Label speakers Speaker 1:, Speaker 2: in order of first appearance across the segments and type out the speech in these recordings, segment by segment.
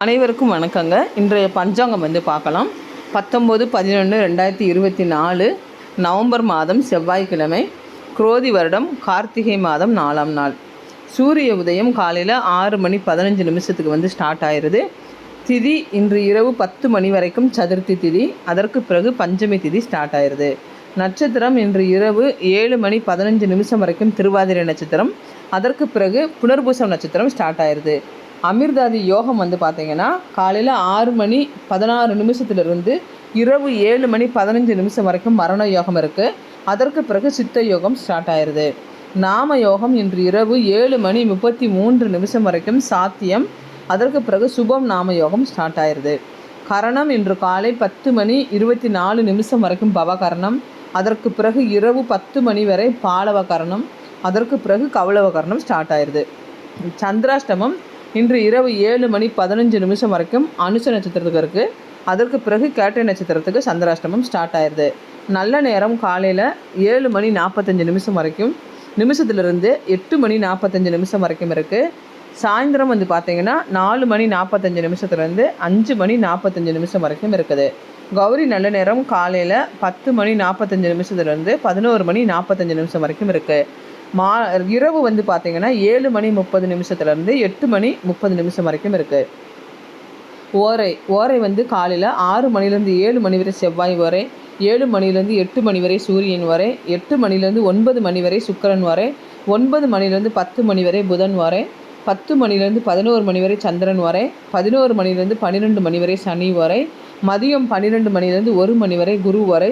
Speaker 1: அனைவருக்கும் வணக்கங்க. இன்றைய பஞ்சாங்கம் வந்து பார்க்கலாம். பத்தொம்போது பதினொன்று ரெண்டாயிரத்தி இருபத்தி நாலு நவம்பர் மாதம் செவ்வாய்க்கிழமை குரோதி வருடம் கார்த்திகை மாதம் நாலாம் நாள். சூரிய உதயம் காலையில் ஆறு மணி பதினஞ்சு நிமிஷத்துக்கு வந்து ஸ்டார்ட் ஆயிடுது திதி இன்று இரவு பத்து மணி வரைக்கும் சதுர்த்தி திதி அதற்கு பிறகு பஞ்சமி திதி ஸ்டார்ட் ஆயிடுது நட்சத்திரம் இன்று இரவு ஏழு மணி பதினஞ்சு நிமிஷம் வரைக்கும் திருவாதிரை நட்சத்திரம் அதற்கு பிறகு புனர்பூசம் நட்சத்திரம் ஸ்டார்ட் ஆயிடுது அமிர்தாதி யோகம் வந்து பார்த்தீங்கன்னா காலையில் ஆறு மணி பதினாறு நிமிஷத்துலேருந்து இரவு ஏழு மணி பதினஞ்சு நிமிஷம் வரைக்கும் மரண யோகம் இருக்குது அதற்கு பிறகு சித்த யோகம் ஸ்டார்ட் ஆயிடுது நாம யோகம் இன்று இரவு ஏழு மணி முப்பத்தி மூன்று நிமிஷம் வரைக்கும் சாத்தியம். அதற்கு பிறகு சுபம் நாம யோகம் ஸ்டார்ட் ஆயிடுது கரணம் இன்று காலை பத்து மணி இருபத்தி நாலு நிமிஷம் வரைக்கும் பவகரணம் அதற்கு பிறகு இரவு பத்து மணி வரை பாலவ கரணம். அதற்கு பிறகு கவுளவ கரணம் ஸ்டார்ட் ஆயிடுது சந்திராஷ்டமம் இன்று இரவு ஏழு மணி பதினஞ்சு நிமிஷம் வரைக்கும் அனுச நட்சத்திரத்துக்கு இருக்குது அதற்கு பிறகு கேட்டை நட்சத்திரத்துக்கு சந்திராஷ்டமம் ஸ்டார்ட் ஆயிடுது நல்ல நேரம் காலையில் ஏழு மணி நாற்பத்தஞ்சு நிமிஷம் வரைக்கும் நிமிஷத்துலேருந்து எட்டு மணி நாற்பத்தஞ்சு நிமிஷம் வரைக்கும் இருக்குது சாயந்தரம் வந்து பார்த்தீங்கன்னா நாலு மணி நாற்பத்தஞ்சு நிமிஷத்துலேருந்து அஞ்சு மணி நாற்பத்தஞ்சு நிமிஷம் வரைக்கும் இருக்குது. கௌரி நல்ல நேரம் காலையில் பத்து மணி நாற்பத்தஞ்சு நிமிஷத்துலேருந்து பதினோரு மணி நாற்பத்தஞ்சு நிமிஷம் வரைக்கும் இருக்குது மா இரவு வந்து பார்த்திங்கன்னா ஏழு மணி முப்பது நிமிஷத்துலேருந்து எட்டு மணி முப்பது நிமிஷம் வரைக்கும் இருக்குது ஓரை ஓரை வந்து காலையில் ஆறு மணிலேருந்து ஏழு மணி வரை செவ்வாய் வரை ஏழு மணிலேருந்து எட்டு மணி வரை சூரியன் வரை எட்டு மணிலேருந்து ஒன்பது மணி வரை சுக்கரன் வரை ஒன்பது மணிலேருந்து பத்து மணி வரை புதன் வரை பத்து மணிலேருந்து பதினோரு மணி வரை சந்திரன் வரை பதினோரு மணிலேருந்து பன்னிரெண்டு மணி வரை சனி வரை மதியம் பன்னிரெண்டு மணிலேருந்து ஒரு மணி வரை குரு வரை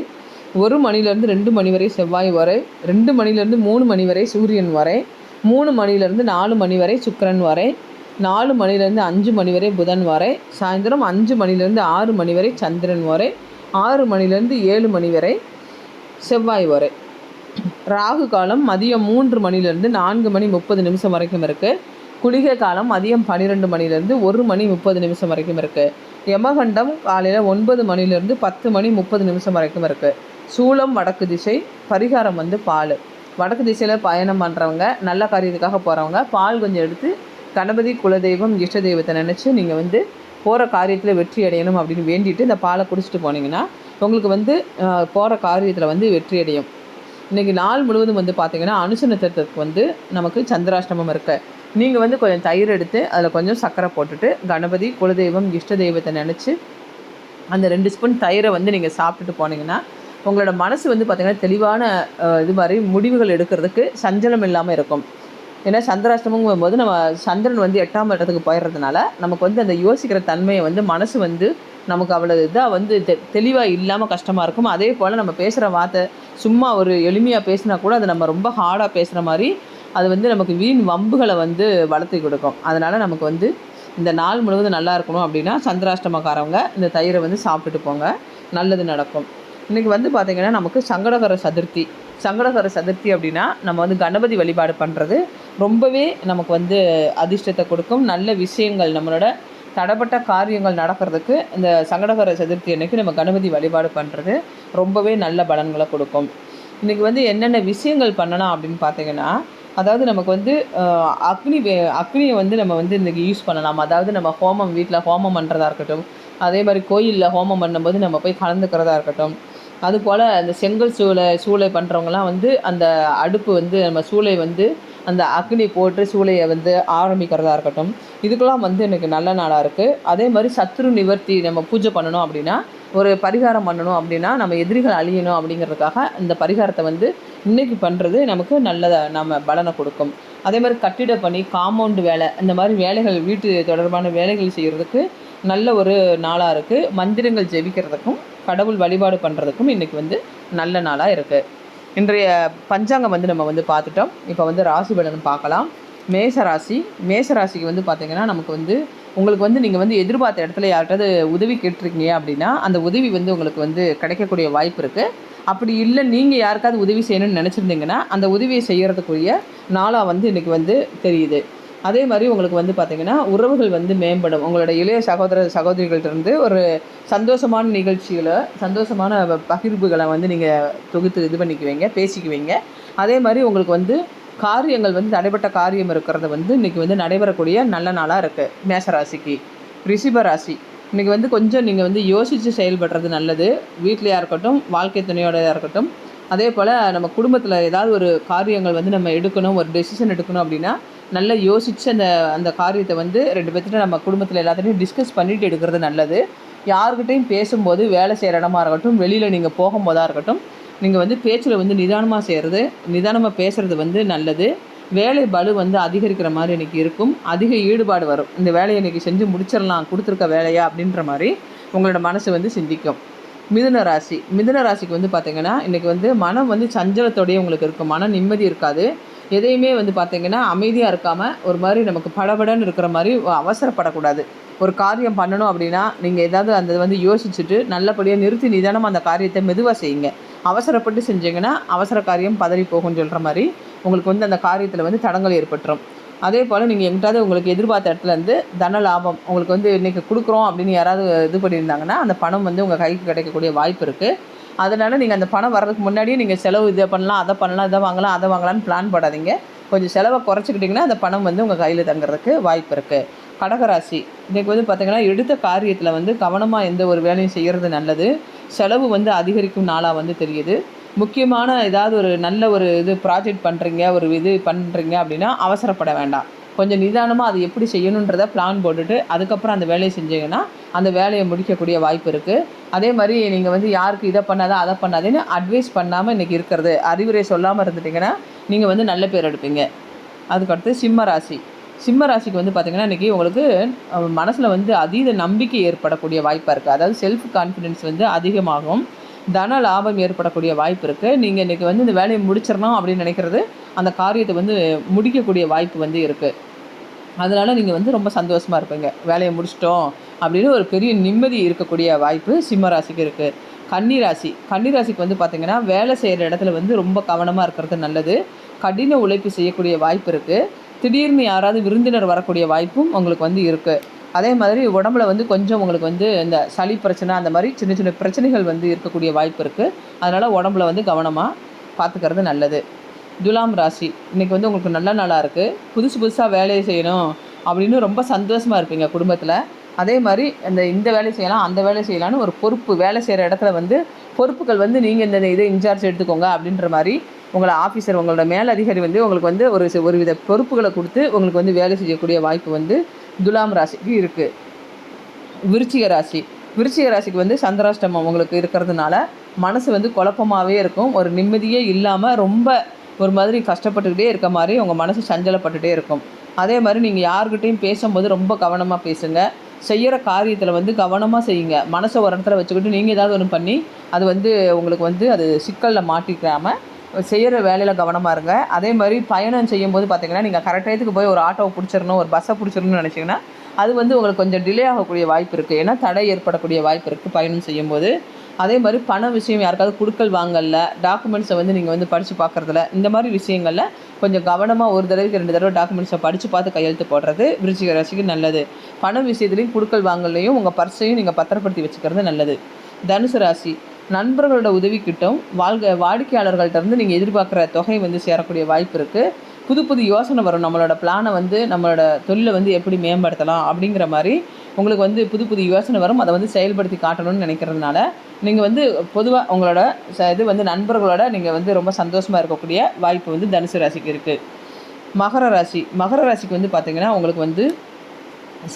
Speaker 1: ஒரு மணிலேருந்து ரெண்டு மணி வரை செவ்வாய் வரை ரெண்டு மணிலேருந்து மூணு மணி வரை சூரியன் வரை மூணு மணிலேருந்து நாலு மணி வரை சுக்கரன் வரை நாலு மணிலேருந்து அஞ்சு மணி வரை புதன் வரை சாயந்தரம் அஞ்சு மணிலேருந்து ஆறு மணி வரை சந்திரன் வரை ஆறு மணிலேருந்து ஏழு மணி வரை செவ்வாய் வரை. ராகு காலம் மதியம் மூன்று மணிலேருந்து நான்கு மணி முப்பது நிமிஷம் வரைக்கும் இருக்குது குளிகை காலம் மதியம் பன்னிரெண்டு மணிலேருந்து ஒரு மணி முப்பது நிமிஷம் வரைக்கும் இருக்குது யமகண்டம் காலையில் ஒன்பது மணிலேருந்து பத்து மணி முப்பது நிமிஷம் வரைக்கும் இருக்குது சூளம் வடக்கு திசை பரிகாரம் வந்து பால். வடக்கு திசையில் பயணம் பண்ணுறவங்க நல்ல காரியத்துக்காக போகிறவங்க பால் கொஞ்சம் எடுத்து கணபதி குலதெய்வம் இஷ்ட தெய்வத்தை நினச்சி நீங்கள் வந்து போகிற காரியத்தில் வெற்றி அடையணும் அப்படின்னு வேண்டிட்டு இந்த பாலை குடிச்சிட்டு போனீங்கன்னா உங்களுக்கு வந்து போகிற காரியத்தில் வந்து வெற்றி அடையும். இன்றைக்கி நாள் முழுவதும் வந்து பார்த்திங்கன்னா அனுச நட்சத்திரத்துக்கு வந்து நமக்கு சந்திராஷ்டமம் இருக்கு. நீங்கள் வந்து கொஞ்சம் தயிர் எடுத்து அதில் கொஞ்சம் சர்க்கரை போட்டுட்டு கணபதி குலதெய்வம் இஷ்ட தெய்வத்தை நினச்சி அந்த ரெண்டு ஸ்பூன் தயிரை வந்து நீங்கள் சாப்பிட்டுட்டு போனீங்கன்னா உங்களோட மனசு வந்து பார்த்திங்கன்னா தெளிவான இது மாதிரி முடிவுகள் எடுக்கிறதுக்கு சஞ்சலம் இல்லாமல் இருக்கும். ஏன்னா சந்திராஷ்டமங்கும் போது நம்ம சந்திரன் வந்து எட்டாம் இடத்துக்கு போயிடுறதுனால நமக்கு வந்து அந்த யோசிக்கிற தன்மையை வந்து மனசு வந்து நமக்கு அவ்வளோ இதாக வந்து தெ தெளிவாக இல்லாமல் கஷ்டமாக இருக்கும். அதே போல் நம்ம பேசுகிற வார்த்தை சும்மா ஒரு எளிமையாக பேசினா கூட அது நம்ம ரொம்ப ஹார்டாக பேசுகிற மாதிரி அது வந்து நமக்கு வீண் வம்புகளை வந்து வளர்த்தி கொடுக்கும். அதனால் நமக்கு வந்து இந்த நாள் முழுவதும் நல்லா இருக்கணும் அப்படின்னா சந்திராஷ்டமக்காரவங்க இந்த தயிரை வந்து சாப்பிட்டுட்டு போங்க. நல்லது நடக்கும். இன்றைக்கி வந்து பார்த்திங்கன்னா நமக்கு சங்கடகர சதுர்த்தி. சங்கடகர சதுர்த்தி அப்படின்னா நம்ம வந்து கணபதி வழிபாடு பண்ணுறது ரொம்பவே நமக்கு வந்து அதிர்ஷ்டத்தை கொடுக்கும். நல்ல விஷயங்கள் நம்மளோட தடைப்பட்ட காரியங்கள் நடக்கிறதுக்கு இந்த சங்கடகர சதுர்த்தி அன்னைக்கு நம்ம கணபதி வழிபாடு பண்ணுறது ரொம்பவே நல்ல பலன்களை கொடுக்கும். இன்றைக்கி வந்து என்னென்ன விஷயங்கள் பண்ணலாம் அப்படின்னு பார்த்தீங்கன்னா அதாவது நமக்கு வந்து அக்னி வே அக்னியை வந்து நம்ம வந்து இன்றைக்கி யூஸ் பண்ணலாம். அதாவது நம்ம ஹோமம் வீட்டில் ஹோமம் பண்ணுறதா இருக்கட்டும் அதே மாதிரி கோயிலில் ஹோமம் பண்ணும்போது நம்ம போய் கலந்துக்கிறதா இருக்கட்டும் அதுபோல் அந்த செங்கல் சூளை சூளை பண்ணுறவங்கலாம் வந்து அந்த அடுப்பு வந்து நம்ம சூளை வந்து அந்த அக்னி போட்டு சூளையை வந்து ஆரம்பிக்கிறதா இருக்கட்டும். இதுக்கெல்லாம் வந்து எனக்கு நல்ல நாளாக இருக்குது அதே மாதிரி சத்ரு நிவர்த்தி நம்ம பூஜை பண்ணணும் அப்படின்னா ஒரு பரிகாரம் பண்ணணும் அப்படின்னா நம்ம எதிரிகள் அழியணும் அப்படிங்கிறதுக்காக இந்த பரிகாரத்தை வந்து இன்றைக்கி பண்ணுறது நமக்கு நல்லதாக நம்ம பலனை கொடுக்கும். அதே மாதிரி கட்டிட பணி காம்பவுண்டு வேலை இந்த மாதிரி வேலைகள் வீட்டு தொடர்பான வேலைகள் செய்கிறதுக்கு நல்ல ஒரு நாளாக இருக்குது மந்திரங்கள் ஜெபிக்கிறதுக்கும் கடவுள் வழிபாடு பண்ணுறதுக்கும் இன்றைக்கி வந்து நல்ல நாளாக இருக்குது இன்றைய பஞ்சாங்கம் வந்து நம்ம வந்து பார்த்துட்டோம். இப்போ வந்து ராசி பலன் பார்க்கலாம். மேச ராசி. மேச ராசிக்கு வந்து பார்த்திங்கன்னா நமக்கு வந்து உங்களுக்கு வந்து நீங்கள் வந்து எதிர்பார்த்த இடத்துல யார்கிட்டது உதவி கேட்டிருக்கீங்க அப்படின்னா அந்த உதவி வந்து உங்களுக்கு வந்து கிடைக்கக்கூடிய வாய்ப்பு இருக்குது அப்படி இல்லை நீங்கள் யாருக்காவது உதவி செய்யணும்னு நினச்சிருந்தீங்கன்னா அந்த உதவியை செய்கிறதுக்குரிய நாளாக வந்து இன்றைக்கி வந்து தெரியுது. அதே மாதிரி உங்களுக்கு வந்து பார்த்திங்கன்னா உறவுகள் வந்து மேம்படும். உங்களோட இளைய சகோதர சகோதரிகள்கிட்டருந்து ஒரு சந்தோஷமான நிகழ்ச்சிகளை சந்தோஷமான பகிர்வுகளை வந்து நீங்கள் தொகுத்து இது பண்ணிக்குவீங்க பேசிக்குவீங்க. அதே மாதிரி உங்களுக்கு வந்து காரியங்கள் வந்து தடைப்பட்ட காரியம் இருக்கிறது வந்து இன்றைக்கி வந்து நடைபெறக்கூடிய நல்ல நாளாக இருக்குது மேசராசிக்கு ரிஷிப ராசி இன்றைக்கி வந்து கொஞ்சம் நீங்கள் வந்து யோசித்து செயல்படுறது நல்லது. வீட்லையாக இருக்கட்டும் வாழ்க்கை துணையோடையாக இருக்கட்டும். அதே போல் நம்ம குடும்பத்தில் ஏதாவது ஒரு காரியங்கள் வந்து நம்ம எடுக்கணும் ஒரு டெசிஷன் எடுக்கணும் அப்படின்னா நல்லா யோசித்து அந்த அந்த காரியத்தை வந்து ரெண்டு பேர்த்திட்ட நம்ம குடும்பத்தில் எல்லாத்தையும் டிஸ்கஸ் பண்ணிட்டு எடுக்கிறது நல்லது. யாருக்கிட்டையும் பேசும்போது வேலை செய்கிற இடமா இருக்கட்டும் வெளியில் நீங்கள் போகும்போதாக இருக்கட்டும் நீங்கள் வந்து பேச்சில் வந்து நிதானமாக செய்கிறது நிதானமாக பேசுகிறது வந்து நல்லது. வேலை பலு வந்து அதிகரிக்கிற மாதிரி இன்றைக்கி இருக்கும். அதிக ஈடுபாடு வரும். இந்த வேலையை இன்றைக்கி செஞ்சு முடிச்சிடலாம் கொடுத்துருக்க வேலையா அப்படின்ற மாதிரி உங்களோட மனசு வந்து சிந்திக்கும். மிதுன ராசி. மிதுன ராசிக்கு வந்து பார்த்திங்கன்னா இன்றைக்கி வந்து மனம் வந்து சஞ்சலத்தோடையே உங்களுக்கு இருக்கும். மன நிம்மதி இருக்காது. எதையுமே வந்து பார்த்திங்கன்னா அமைதியாக இருக்காமல் ஒரு மாதிரி நமக்கு படபடன்னு இருக்கிற மாதிரி அவசரப்படக்கூடாது. ஒரு காரியம் பண்ணணும் அப்படின்னா நீங்கள் ஏதாவது அந்த வந்து யோசிச்சுட்டு நல்லபடியாக நிறுத்தி நிதானமாக அந்த காரியத்தை மெதுவாக செய்யுங்க. அவசரப்பட்டு செஞ்சீங்கன்னா அவசர காரியம் பதறி போகும்னு சொல்கிற மாதிரி உங்களுக்கு வந்து அந்த காரியத்தில் வந்து தடங்கள் ஏற்பட்டுரும். அதே போல் நீங்கள் எங்கிட்டாவது உங்களுக்கு எதிர்பார்த்த இடத்துலேருந்து தன லாபம் உங்களுக்கு வந்து இன்றைக்கி கொடுக்குறோம் அப்படின்னு யாராவது இது பண்ணியிருந்தாங்கன்னா அந்த பணம் வந்து உங்கள் கைக்கு கிடைக்கக்கூடிய வாய்ப்பு இருக்குது அதனால் நீங்கள் அந்த பணம் வர்றதுக்கு முன்னாடியே நீங்கள் செலவு இதை பண்ணலாம் அதை பண்ணலாம் இதை வாங்கலாம் அதை வாங்கலாம்னு பிளான் போடாதீங்க கொஞ்சம் செலவை குறைச்சிக்கிட்டிங்கன்னா அந்த பணம் வந்து உங்கள் கையில் தங்குறதுக்கு வாய்ப்பு இருக்குது கடகராசி இன்றைக்கி வந்து பார்த்திங்கன்னா எடுத்த காரியத்தில் வந்து கவனமாக எந்த ஒரு வேலையும் செய்கிறது நல்லது. செலவு வந்து அதிகரிக்கும் நாளாக வந்து தெரியுது. முக்கியமான ஏதாவது ஒரு நல்ல ஒரு இது ப்ராஜெக்ட் பண்ணுறீங்க ஒரு இது பண்ணுறீங்க அப்படின்னா அவசரப்பட வேண்டாம். கொஞ்சம் நிதானமாக அது எப்படி செய்யணுன்றத பிளான் போட்டுட்டு அதுக்கப்புறம் அந்த வேலையை செஞ்சீங்கன்னா அந்த வேலையை முடிக்கக்கூடிய வாய்ப்பு இருக்குது அதே மாதிரி நீங்கள் வந்து யாருக்கு இதை பண்ணாத அதை பண்ணாதேன்னு அட்வைஸ் பண்ணாமல் இன்றைக்கி இருக்கிறது. அறிவுரை சொல்லாமல் இருந்துட்டிங்கன்னா நீங்கள் வந்து நல்ல பேர் எடுப்பீங்க. அதுக்கடுத்து சிம்ம ராசி. சிம்ம ராசிக்கு வந்து பார்த்திங்கன்னா இன்றைக்கி உங்களுக்கு மனசில் வந்து அதீத நம்பிக்கை ஏற்படக்கூடிய வாய்ப்பாக இருக்குது அதாவது செல்ஃப் கான்ஃபிடென்ஸ் வந்து அதிகமாகும். தன லாபம் ஏற்படக்கூடிய வாய்ப்பு இருக்குது நீங்கள் இன்றைக்கி வந்து இந்த வேலையை முடிச்சிடணும் அப்படின்னு நினைக்கிறது அந்த காரியத்தை வந்து முடிக்கக்கூடிய வாய்ப்பு வந்து இருக்குது அதனால் நீங்கள் வந்து ரொம்ப சந்தோஷமாக இருப்பீங்க. வேலையை முடிச்சிட்டோம் அப்படின்னு ஒரு பெரிய நிம்மதி இருக்கக்கூடிய வாய்ப்பு சிம்ம ராசிக்கு இருக்குது கன்னிராசி கன்னிராசிக்கு வந்து பார்த்திங்கன்னா வேலை செய்கிற இடத்துல வந்து ரொம்ப கவனமாக இருக்கிறது நல்லது. கடின உழைப்பு செய்யக்கூடிய வாய்ப்பு இருக்குது திடீர்னு யாராவது விருந்தினர் வரக்கூடிய வாய்ப்பும் உங்களுக்கு வந்து இருக்குது அதே மாதிரி உடம்புல வந்து கொஞ்சம் உங்களுக்கு வந்து இந்த சளி பிரச்சனை அந்த மாதிரி சின்ன சின்ன பிரச்சனைகள் வந்து இருக்கக்கூடிய வாய்ப்பு இருக்குது அதனால் உடம்புல வந்து கவனமாக பார்த்துக்கிறது நல்லது. துலாம் ராசி. இன்றைக்கி வந்து உங்களுக்கு நல்ல நாளாக இருக்குது புதுசு புதுசாக வேலையை செய்யணும் அப்படின்னு ரொம்ப சந்தோஷமாக இருப்பீங்க குடும்பத்தில். அதே மாதிரி இந்த இந்த வேலை செய்யலாம் அந்த வேலை செய்யலாம்னு ஒரு பொறுப்பு வேலை செய்கிற இடத்துல வந்து பொறுப்புகள் வந்து நீங்கள் இந்த இதை இன்சார்ஜ் எடுத்துக்கோங்க அப்படின்ற மாதிரி உங்களை ஆஃபீஸர் உங்களோட மேலதிகாரி வந்து உங்களுக்கு வந்து ஒரு ஒரு வித பொறுப்புகளை கொடுத்து உங்களுக்கு வந்து வேலை செய்யக்கூடிய வாய்ப்பு வந்து துலாம் ராசிக்கு இருக்குது விருச்சிக ராசி. விருச்சிக ராசிக்கு வந்து சந்திராஷ்டமம் உங்களுக்கு இருக்கிறதுனால மனசு வந்து குழப்பமாகவே இருக்கும். ஒரு நிம்மதியே இல்லாமல் ரொம்ப ஒரு மாதிரி கஷ்டப்பட்டுக்கிட்டே இருக்க மாதிரி உங்கள் மனசு சஞ்சலப்பட்டுகிட்டே இருக்கும். அதே மாதிரி நீங்கள் யாருக்கிட்டையும் பேசும்போது ரொம்ப கவனமாக பேசுங்க. செய்கிற காரியத்தில் வந்து கவனமாக செய்யுங்க. மனசை ஒரு இடத்துல வச்சுக்கிட்டு நீங்கள் ஏதாவது ஒன்று பண்ணி அது வந்து உங்களுக்கு வந்து அது சிக்கலில் மாட்டிக்காமல் செய்கிற வேலையில் கவனமாக இருங்க. அதே மாதிரி பயணம் செய்யும்போது பார்த்தீங்கன்னா நீங்கள் கரெக்ட் டயத்துக்கு போய் ஒரு ஆட்டோவை பிடிச்சிடணும் ஒரு பஸ்ஸை பிடிச்சிடணும்னு நினச்சிங்கன்னா அது வந்து உங்களுக்கு கொஞ்சம் டிலே ஆகக்கூடிய வாய்ப்பு இருக்குது ஏன்னா தடை ஏற்படக்கூடிய வாய்ப்பு இருக்குது பயணம் செய்யும்போது. அதே மாதிரி பண விஷயம் யாருக்காவது கொடுக்கல் வாங்கல டாக்குமெண்ட்ஸை வந்து நீங்கள் வந்து படித்து பார்க்குறதுல இந்த மாதிரி விஷயங்களில் கொஞ்சம் கவனமாக ஒரு தடவைக்கு ரெண்டு தடவை டாக்குமெண்ட்ஸை படித்து பார்த்து கையெழுத்து போடுறது விருச்சிக ராசிக்கு நல்லது. பண விஷயத்துலையும் கொடுக்கல் வாங்கலையும் உங்கள் பர்ஸையும் நீங்கள் பத்திரப்படுத்தி வச்சுக்கிறது நல்லது. தனுசு ராசி நண்பர்களோட உதவி கிட்டும் வாழ்க வாடிக்கையாளர்கள்ட்ட இருந்து நீங்கள் எதிர்பார்க்குற தொகை வந்து சேரக்கூடிய வாய்ப்பு இருக்குது புது புது யோசனை வரும். நம்மளோட பிளானை வந்து நம்மளோட தொழிலை வந்து எப்படி மேம்படுத்தலாம் அப்படிங்கிற மாதிரி உங்களுக்கு வந்து புது புது யோசனை வரும். அதை வந்து செயல்படுத்தி காட்டணும்னு நினைக்கிறதுனால நீங்கள் வந்து பொதுவாக உங்களோட ச இது வந்து நண்பர்களோட நீங்கள் வந்து ரொம்ப சந்தோஷமாக இருக்கக்கூடிய வாய்ப்பு வந்து தனுசு ராசிக்கு இருக்குது மகர ராசி. மகர ராசிக்கு வந்து பார்த்திங்கன்னா உங்களுக்கு வந்து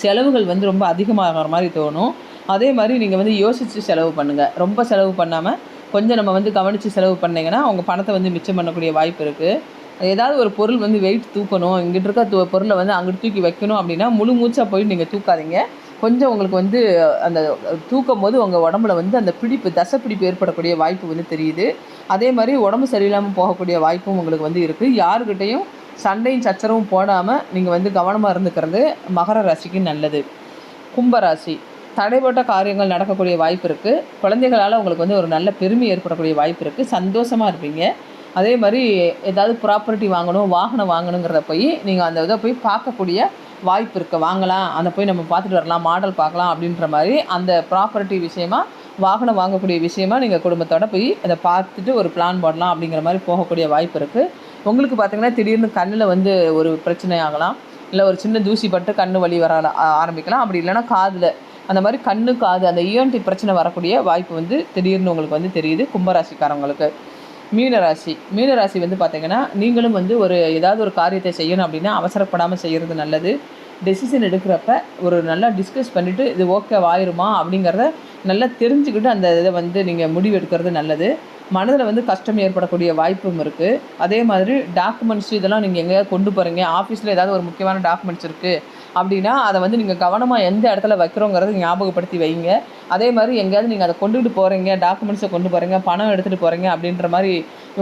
Speaker 1: செலவுகள் வந்து ரொம்ப அதிகமாகிற மாதிரி தோணும். அதே மாதிரி நீங்கள் வந்து யோசித்து செலவு பண்ணுங்கள் ரொம்ப செலவு பண்ணாமல் கொஞ்சம் நம்ம வந்து கவனித்து செலவு பண்ணிங்கன்னா உங்கள் பணத்தை வந்து மிச்சம் பண்ணக்கூடிய வாய்ப்பு இருக்குது ஏதாவது ஒரு பொருள் வந்து வெயிட் தூக்கணும் இங்கிட்டு இருக்க தூ பொருளை வந்து அங்கிட்டு தூக்கி வைக்கணும் அப்படின்னா முழு மூச்சாக போய் நீங்கள் தூக்காதீங்க. கொஞ்சம் உங்களுக்கு வந்து அந்த தூக்கும் போது உங்கள் உடம்புல வந்து அந்த பிடிப்பு தசை பிடிப்பு ஏற்படக்கூடிய வாய்ப்பு வந்து தெரியுது. அதே மாதிரி உடம்பு சரியில்லாமல் போகக்கூடிய வாய்ப்பும் உங்களுக்கு வந்து இருக்குது யாருக்கிட்டையும் சண்டையும் சச்சரவும் போடாமல் நீங்கள் வந்து கவனமாக இருந்துக்கிறது மகர ராசிக்கு நல்லது. கும்பராசி தடைப்பட்ட காரியங்கள் நடக்கக்கூடிய வாய்ப்பு இருக்குது குழந்தைகளால் உங்களுக்கு வந்து ஒரு நல்ல பெருமை ஏற்படக்கூடிய வாய்ப்பு இருக்குது சந்தோஷமாக இருப்பீங்க. அதே மாதிரி ஏதாவது ப்ராப்பர்ட்டி வாங்கணும் வாகனம் வாங்கணுங்கிறத போய் நீங்கள் அந்த இதை போய் பார்க்கக்கூடிய வாய்ப்பு இருக்குது வாங்கலாம் அந்த போய் நம்ம பார்த்துட்டு வரலாம் மாடல் பார்க்கலாம் அப்படின்ற மாதிரி அந்த ப்ராப்பர்ட்டி விஷயமா வாகனம் வாங்கக்கூடிய விஷயமா நீங்கள் குடும்பத்தோட போய் அதை பார்த்துட்டு ஒரு பிளான் போடலாம் அப்படிங்கிற மாதிரி போகக்கூடிய வாய்ப்பு இருக்குது உங்களுக்கு பார்த்திங்கன்னா திடீர்னு கண்ணில் வந்து ஒரு பிரச்சனை ஆகலாம் இல்லை ஒரு சின்ன தூசி பட்டு கண்ணு வலி வர ஆரம்பிக்கலாம். அப்படி இல்லைன்னா காதில் அந்த மாதிரி கண்ணு காது அந்த இஎன்டி பிரச்சனை வரக்கூடிய வாய்ப்பு வந்து திடீர்னு உங்களுக்கு வந்து தெரியுது கும்பராசிக்காரவங்களுக்கு மீனராசி. மீனராசி வந்து பார்த்தீங்கன்னா நீங்களும் வந்து ஒரு ஏதாவது ஒரு காரியத்தை செய்யணும் அப்படின்னா அவசரப்படாமல் செய்கிறது நல்லது. டெசிஷன் எடுக்கிறப்ப ஒரு நல்லா டிஸ்கஸ் பண்ணிவிட்டு இது ஓகே ஆயிருமா அப்படிங்கிறத நல்லா தெரிஞ்சுக்கிட்டு அந்த இதை வந்து நீங்கள் முடிவு எடுக்கிறது நல்லது. மனதில் வந்து கஷ்டம் ஏற்படக்கூடிய வாய்ப்பும் இருக்குது அதே மாதிரி டாக்குமெண்ட்ஸ் இதெல்லாம் நீங்கள் எங்கேயாவது கொண்டு போகிறீங்க ஆஃபீஸில் ஏதாவது ஒரு முக்கியமான டாக்குமெண்ட்ஸ் இருக்குது அப்படின்னா அதை வந்து நீங்கள் கவனமாக எந்த இடத்துல வைக்கிறோங்கிறத ஞாபகப்படுத்தி வைங்க. அதே மாதிரி எங்கேயாவது நீங்கள் அதை கொண்டுகிட்டு போகிறீங்க டாக்குமெண்ட்ஸை கொண்டு போகிறீங்க பணம் எடுத்துகிட்டு போகிறீங்க அப்படின்ற மாதிரி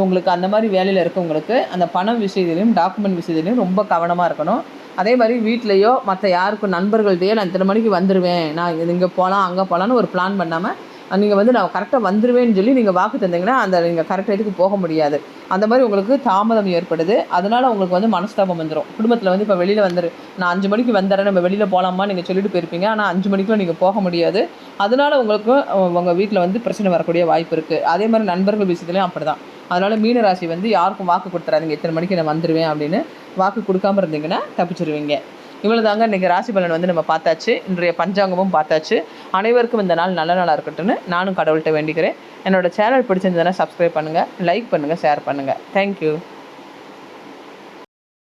Speaker 1: உங்களுக்கு அந்த மாதிரி வேலையில் இருக்கவங்களுக்கு அந்த பணம் விஷயத்துலையும் டாக்குமெண்ட் விஷயத்துலையும் ரொம்ப கவனமாக இருக்கணும். அதே மாதிரி வீட்லேயோ மற்ற யாருக்கும் நண்பர்கள்டையோ நான் இத்தனை மணிக்கு வந்துடுவேன் நான் இங்கே போகலாம் அங்கே போகலான்னு ஒரு பிளான் பண்ணாமல் நீங்கள் வந்து நான் கரெக்டாக வந்துடுவேன்னு சொல்லி நீங்கள் வாக்கு தந்தீங்கன்னா அந்த நீங்கள் கரெக்ட் இடத்துக்கு போக முடியாது. அந்த மாதிரி உங்களுக்கு தாமதம் ஏற்படுது. அதனால் உங்களுக்கு வந்து மனஸ்தாபம் வந்துடும் குடும்பத்தில் வந்து இப்போ வெளியில் வந்துரு நான் அஞ்சு மணிக்கு வந்துடுறேன் நம்ம வெளியில் போகலாமா நீங்கள் சொல்லிட்டு போயிருப்பீங்க. ஆனால் அஞ்சு மணிக்குள்ள நீங்கள் போக முடியாது. அதனால் உங்களுக்கு உங்கள் வீட்டில் வந்து பிரச்சனை வரக்கூடிய வாய்ப்பு இருக்குது அதே மாதிரி நண்பர்கள் விஷயத்துலையும் அப்படி தான் அதனால் மீனராசி வந்து யாருக்கும் வாக்கு கொடுத்துறாதீங்க. இத்தனை மணிக்கு நான் வந்துடுவேன் அப்படின்னு வாக்கு கொடுக்காம இருந்தீங்கன்னா தப்பிச்சிருவீங்க. இவ்வளோ தாங்க இன்றைக்கி ராசி பலன் வந்து நம்ம பார்த்தாச்சு. இன்றைய பஞ்சாங்கமும் பார்த்தாச்சு. அனைவருக்கும் இந்த நாள் நல்ல நாளாக இருக்கட்டும்னு நானும் கடவுள்கிட்ட வேண்டிக்கிறேன். என்னோட சேனல் பிடிச்சிருந்ததுன்னா சப்ஸ்கிரைப் பண்ணுங்கள் லைக் பண்ணுங்கள் ஷேர் பண்ணுங்கள் தேங்க்யூ